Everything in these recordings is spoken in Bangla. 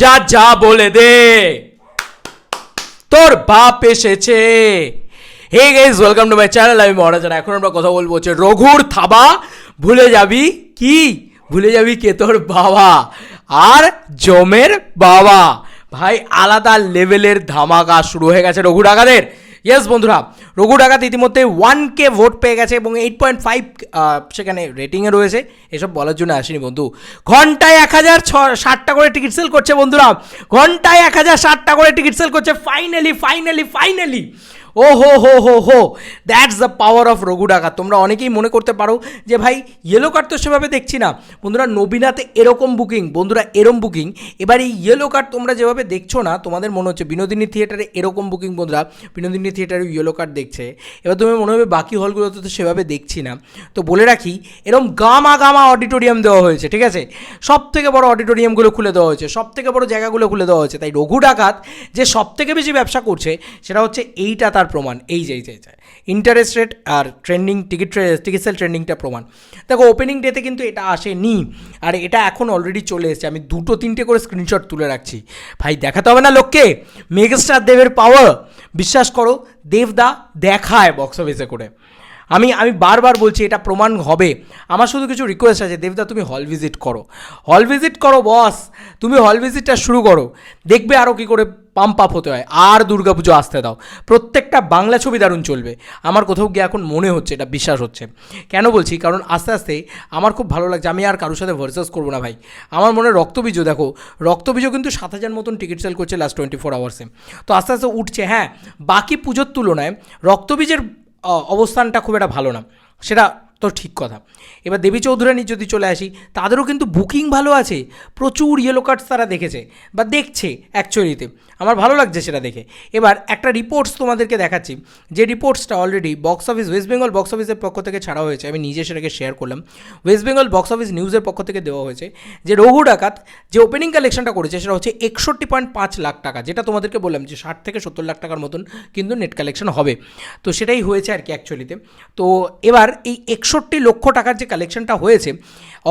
যা যা বলে দে। তোর বাপ এসেছে। Hey guys welcome to my channel আমি মহারাজান এখন আমরা কথা বলব হচ্ছে রঘুর থাবা। ভুলে যাবি কি? ভুলে যাবি কে? তোর বাবা আর জমের বাবা। ভাই, আলাদা লেভেলের ধামাকা শুরু হয়ে গেছে রঘু ডাকাদের ইয়েস বন্ধুরা রঘু ডাকাত ইতিমধ্যে ওয়ান কে ভোট পেয়ে গেছে এবং এইট পয়েন্ট ফাইভ সেখানে রেটিংয়ে রয়েছে। এসব বলার জন্য আসেনি বন্ধু। ঘন্টায় এক হাজার ছ, ষাটটা করে টিকিট সেল করছে বন্ধুরা। ঘন্টায় এক হাজার ষাটটা করে টিকিট সেল করছে। ফাইনালি ফাইনালি ফাইনালি ও হো হো হো হো that's the power of Raghu Dakat তোমরা অনেকেই মনে করতে পারো যে ভাই ইয়েলো কার্ড তো সেভাবে দেখছি না। বন্ধুরা নবীনাতে এরকম বুকিং বন্ধুরা, এরম বুকিং এবার এই ইয়েলো কার্ড তোমরা যেভাবে দেখছ না, তোমাদের মনে হচ্ছে বিনোদিনী থিয়েটারে এরকম বুকিং বন্ধুরা, বিনোদিনী থিয়েটারে ইয়েলো কার্ড দেখছে। এবার তুমি মনে হবে বাকি হলগুলোতে তো সেভাবে দেখছি না। তো বলে রাখি এরকম গামা গামা অডিটোরিয়াম দেওয়া হয়েছে, ঠিক আছে? সব থেকে বড় অডিটোরিয়ামগুলো খুলে দেওয়া হয়েছে সব থেকে বড় জায়গাগুলো খুলে দেওয়া হয়েছে। তাই রঘু ডাকাত যে সব থেকে বেশি ব্যবসা করছে, সেটা হচ্ছে এইটা তার প্রমাণ, এই যে এই যে ইন্টারেস্ট রেট আর ট্রেন্ডিং টিকিট টিকিট সেল ট্রেন্ডিংটা প্রমাণ। দেখো ওপেনিং ডেতে কিন্তু এটা আসেনি, আর এটা এখন অলরেডি চলে এসেছে। আমি দুটো, তিনটে করে স্ক্রিনশট তুলে রাখছি। ভাই, দেখাতে হবে না লোককে? মেগাস্টার দেবের পাওয়ার বিশ্বাস করো দেবদা দেখায় বক্স অফিসে করে। আমি আমি বারবার বলছি, এটা প্রমাণ হবে। আমার শুধু কিছু রিকোয়েস্ট আছে দেবদা তুমি হল ভিজিট করো। হল ভিজিট করো বস তুমি হল ভিজিটটা শুরু করো। দেখবে আরও কী করে পাম্প আপ হতে হয়। আর দুর্গাপুজো আসতে দাও। প্রত্যেকটা বাংলা ছবি দারুণ চলবে। আমার কোথাও গিয়ে এখন মনে হচ্ছে, এটা বিশ্বাস হচ্ছে। কেন বলছি? কারণ আস্তে আস্তে আমার খুব ভালো লাগছে। আমি আর কারোর সাথে ভার্সাস করব না ভাই। আমার মনে রক্তবীজ দেখো, রক্তবীজও কিন্তু সাত হাজার মতন টিকিট সেল করছে লাস্ট টোয়েন্টি ফোর আওয়ার্সে তো আস্তে আস্তে উঠছে। হ্যাঁ বাকি পুজোর তুলনায় রক্তবীজের অবস্থানটা খুব একটা ভালো না। সেটা তো ঠিক কথা। এবার দেবী চৌধুরানী যদি চলে আসি, তাদেরও কিন্তু বুকিং ভালো আছে। প্রচুর ইয়েলো কার্ডস তারা দেখেছে বা দেখছে অ্যাকচুয়ালিতে আমার ভালো লাগছে সেটা দেখে। এবার একটা রিপোর্টস তোমাদেরকে দেখাচ্ছি। যে রিপোর্টসটা already box office West Bengal box অফিসের পক্ষ থেকে ছাড়া হয়েছে। আমি নিজে সেটাকে শেয়ার করলাম। ওয়েস্ট বেঙ্গল বক্স অফিস নিউজের পক্ষ থেকে দেওয়া হয়েছে যে রঘু ডাকাত যে ওপেনিং কালেকশনটা করেছে, সেটা হচ্ছে একষট্টি পয়েন্ট পাঁচ লাখ টাকা। যেটা তোমাদেরকে বললাম যে ষাট থেকে সত্তর লাখ টাকার মতন কিন্তু নেট কালেকশন হবে। তো সেটাই হয়েছে আর কি অ্যাকচুয়ালিতে তো এবার এই একষট্টি লক্ষ টাকার যে কালেকশনটা হয়েছে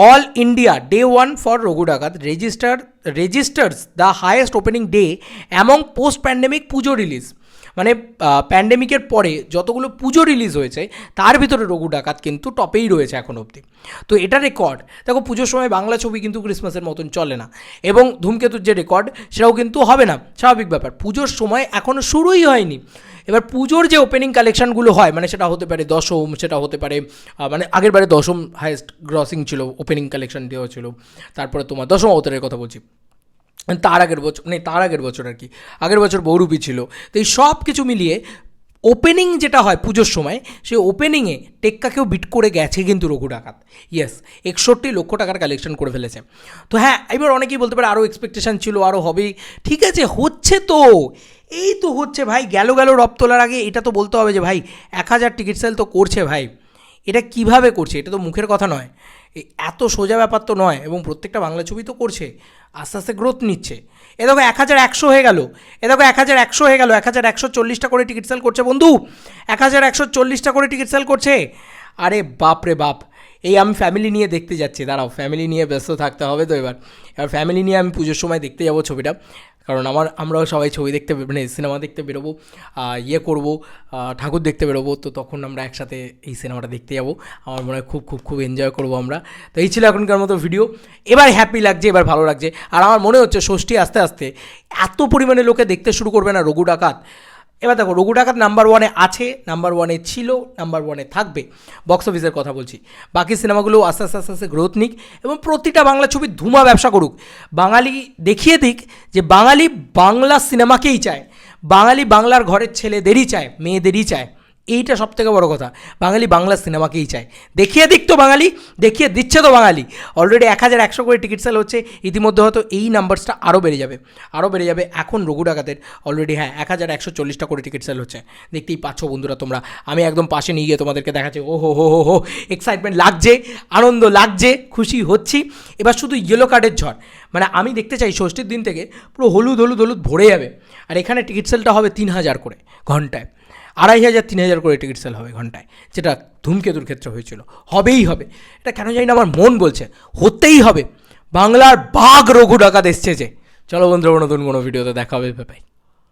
all India day one for Raghu Dakat register registers the highest opening day among post pandemic Puja release মানে প্যান্ডেমিকের পরে যতগুলো পুজো রিলিজ হয়েছে, তার ভিতরে রঘু ডাকাত কিন্তু টপেই রয়েছে এখন অবধি। তো এটা রেকর্ড দেখো, পুজোর সময় বাংলা ছবি কিন্তু ক্রিসমাসের মতন চলে না। এবং ধূমকেতুর যে রেকর্ড সেটাও কিন্তু হবে না। স্বাভাবিক ব্যাপার। পুজোর সময় এখনও শুরুই হয়নি। এবার পুজোর যে ওপেনিং কালেকশনগুলো হয় মানে সেটা হতে পারে দশম, সেটা হতে পারে মানে আগের বারে দশম হায়েস্ট গ্রসিং ছিল ওপেনিং কালেকশন দেওয়া ছিল, তারপরে তোমার দশম অবতারের কথা বলছি। তার আগের বছর মানে তার আগের বছর আর কি, আগের বছর বহুরূপী ছিল। তো এই সব কিছু মিলিয়ে ওপেনিং যেটা হয় পুজোর সময়, সেই ওপেনিংয়ে টেক্কাকেও বিট করে গেছে কিন্তু রঘু ডাকাত। ইয়েস একষট্টি লক্ষ টাকার কালেকশন করে ফেলেছে। তো হ্যাঁ এবার অনেকেই বলতে পারে আরও এক্সপেকটেশন ছিল আরও হবেই ঠিক আছে, হচ্ছে তো। এই তো হচ্ছে ভাই, গেল গেল রব তোলার আগে, এটা তো বলতে হবে যে ভাই, এক হাজার টিকিট সেল তো করছে ভাই। এটা কীভাবে করছে? এটা তো মুখের কথা নয়। এই এত সোজা ব্যাপার তো নয় এবং প্রত্যেকটা বাংলা ছবি তো করছে, আস্তে আস্তে গ্রোথ নিচ্ছে। এ দেখো এক হাজার একশো হয়ে গেল, এ দেখো এক হাজার একশো হয়ে গেল, এক হাজার একশো চল্লিশটা করে টিকিট সেল করছে। বন্ধু, এক হাজার একশো চল্লিশটা করে টিকিট সেল করছে। আরে বাপ রে বাপ এই আমি ফ্যামিলি নিয়ে দেখতে যাচ্ছি। দাঁড়াও ফ্যামিলি নিয়ে ব্যস্ত থাকতে হবে তো এবার। এবার ফ্যামিলি নিয়ে আমি পুজোর সময় দেখতে যাব ছবিটা। কারণ আমার, আমরাও সবাই ছবি দেখতে মানে সিনেমা দেখতে বেরোবো ইয়ে করব ঠাকুর দেখতে বেরোবো। তো তখন আমরা একসাথে এই সিনেমাটা দেখতে যাব। আমার মনে হয় খুব খুব খুব এনজয় করব আমরা। তো এই ছিল এখনকার মতো ভিডিও এবার হ্যাপি লাগছে, এবার ভালো লাগছে। আর আমার মনে হচ্ছে, ষষ্ঠী আস্তে আস্তে, এত পরিমাণে লোকে দেখতে শুরু করবে না, রঘু ডাকাত। এবার দেখো, রঘু ডাকাত নাম্বার ওয়ানে আছে নাম্বার ওয়ানে ছিল নাম্বার ওয়ানে থাকবে। বক্স অফিসের কথা বলছি। বাকি সিনেমাগুলো আস্তে আস্তে আস্তে আস্তে গ্রোথ নিক এবং প্রতিটা বাংলা ছবি ধুমা ব্যবসা করুক। বাঙালি দেখিয়ে দিক যে বাঙালি বাংলা সিনেমাকেই চায়। বাঙালি বাংলার ঘরের ছেলেদেরই চায়, মেয়েদেরই চায়। এইটা সব থেকে বড় কথা। বাঙালি বাংলা সিনেমাকেই চায়। দেখিয়ে দিক তো বাঙালি, দেখিয়ে দিচ্ছে তো বাঙালি। অলরেডি এক হাজার একশো করে টিকিট সেল হচ্ছে, ইতিমধ্যে হয়তো এই নাম্বারসটা আরও বেড়ে যাবে। আরও বেড়ে যাবে এখন রঘু ডাকাতের। অলরেডি হ্যাঁ এক হাজার একশো চল্লিশটা করে টিকিট সেল হচ্ছে। দেখতেই পাচ্ছ বন্ধুরা তোমরা। আমি একদম পাশে নিয়ে গিয়ে তোমাদেরকে দেখাচ্ছি। ও হো হো হো হো। এক্সাইটমেন্ট লাগছে, আনন্দ লাগছে, খুশি হচ্ছি। এবার শুধু ইয়েলো কার্ডের ঝড়। মানে আমি দেখতে চাই ষষ্ঠীর দিন থেকে পুরো হলুদ হলুদ হলুদ ভরে যাবে। আর এখানে টিকিট সেলটা হবে তিন হাজার করে ঘন্টায়। আড়াই হাজার, তিন হাজার করে টিকিট সেল হবে ঘন্টায়, যেটা ধূমকেতুর ক্ষেত্রে হয়েছিল। হবেই হবে। এটা কেন জানি না, আমার মন বলছে। হতেই হবে। বাংলার বাঘ রঘু ডাকাত এসছে যে। চলো বন্ধুরা নতুন কোনো ভিডিওতে দেখা হবে। বাই